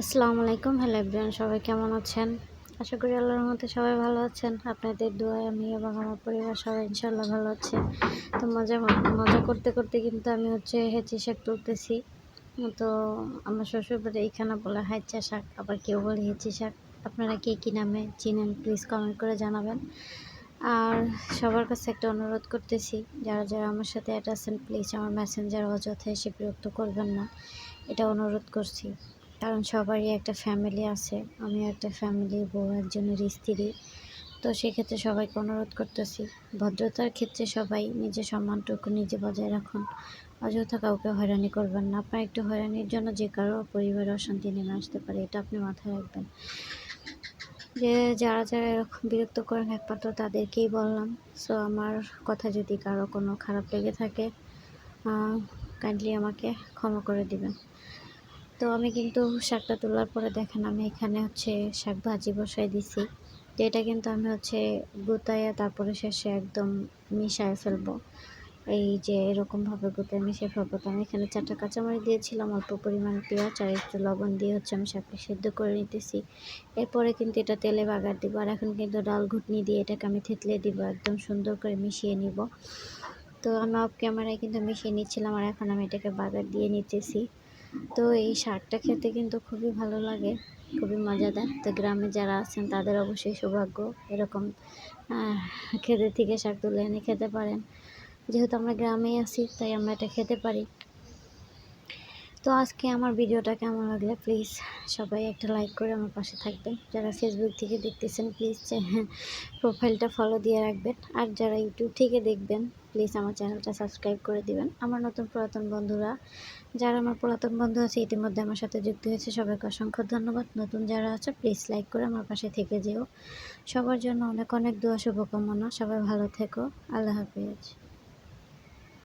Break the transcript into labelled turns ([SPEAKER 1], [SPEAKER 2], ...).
[SPEAKER 1] আসসালামু আলাইকুম, hello everyone, সবাই কেমন আছেন? আশা করি আল্লাহর মধ্যে সবাই ভালো আছেন। আপনাদের দোয়ায় আমি এবং আমার পরিবার সবাই ইনশাল্লাহ ভালো আছে। তো মজা মজা করতে করতে কিন্তু আমি হচ্ছে হেঁচি শাক তুলতেছি। তো আমার শ্বশুর বাড়ি এইখানে বলে হাইচা শাক, আবার কেউ বলে হেঁচি শাক। আপনারা কে কী নামে চিনেন প্লিজ কমেন্ট করে জানাবেন। আর সবার কাছে একটা অনুরোধ করতেছি, যারা যারা আমার সাথে অ্যাড আছেন প্লিজ আমার মেসেঞ্জার অযথা এসে বিরক্ত করবেন না। এটা অনুরোধ করছি। কারণ সবারই একটা ফ্যামিলি আছে। আমি একটা ফ্যামিলি বউ একজনের স্ত্রী। তো সেক্ষেত্রে সবাইকে অনুরোধ করতেছি, ভদ্রতার ক্ষেত্রে সবাই নিজের সম্মানটুকু নিজে বজায় রাখুন। অযথা কাউকে হয়রানি করবেন না। আপনার একটু হয়রানির জন্য যে কারও পরিবারে অশান্তি নেমে আসতে পারে, এটা আপনি মাথায় রাখবেন। যে যারা যারা এরকম বিরক্ত করেন একমাত্র তাদেরকেই বললাম। সো আমার কথা যদি কারও কোনো খারাপ লেগে থাকে কাইন্ডলি আমাকে ক্ষমা করে দিবেন। তো আমি কিন্তু শাকটা তোলার পরে দেখেন আমি এখানে হচ্ছে শাক ভাজি বসাই দিছি। তো এটা কিন্তু আমি হচ্ছে গুতাইয়া তারপরে শেষে একদম মিশায় ফেলব। এই যে এরকমভাবে গুতায় মিশিয়ে ফেলব। তো আমি এখানে চারটা কাঁচামরিচ দিয়েছিলাম, অল্প পরিমাণ পেঁয়াজ আর একটু লবণ দিয়ে হচ্ছে আমি শাকটা সেদ্ধ করে নিতেছি। এরপরে কিন্তু এটা তেলে বাগার দিব। আর এখন কিন্তু ডাল ঘুটনি দিয়ে এটাকে আমি থেতলে দিব, একদম সুন্দর করে মিশিয়ে নিব। তো আমি অফ ক্যামেরায় কিন্তু মিশিয়ে নিচ্ছিলাম আর এখন আমি এটাকে বাগার দিয়ে নিতেছি। তো এই শাকটা খেতে কিন্তু খুবই ভালো লাগে, খুবই মজাদার। তো গ্রামে যারা আছেন তাদের অবশ্যই সৌভাগ্য এরকম খেতে থেকে শাক তুলে এনে খেতে পারেন। যেহেতু আমরা গ্রামেই আছি, তাই আমরা এটা খেতে পারি। তো আজকে আমার ভিডিওটা কেমন লাগলে? প্লিজ সবাই একটা লাইক করে আমার পাশে থাকবেন। যারা ফেসবুক থেকে দেখতেছেন প্লিজ প্রোফাইলটা ফলো দিয়ে রাখবেন। আর যারা ইউটিউব থেকে দেখবেন প্লিজ আমার চ্যানেলটা সাবস্ক্রাইব করে দিবেন। আমার নতুন পুরাতন বন্ধুরা, যারা আমার পুরাতন বন্ধু আছে, ইতিমধ্যে আমার সাথে যুক্ত হয়েছে, সবাইকে অসংখ্য ধন্যবাদ। নতুন যারা আছে প্লিজ লাইক করে আমার পাশে থেকে যেও। সবার জন্য অনেক অনেক দোয়া, শুভকামনা। সবাই ভালো থেকো। আল্লাহ হাফিজ।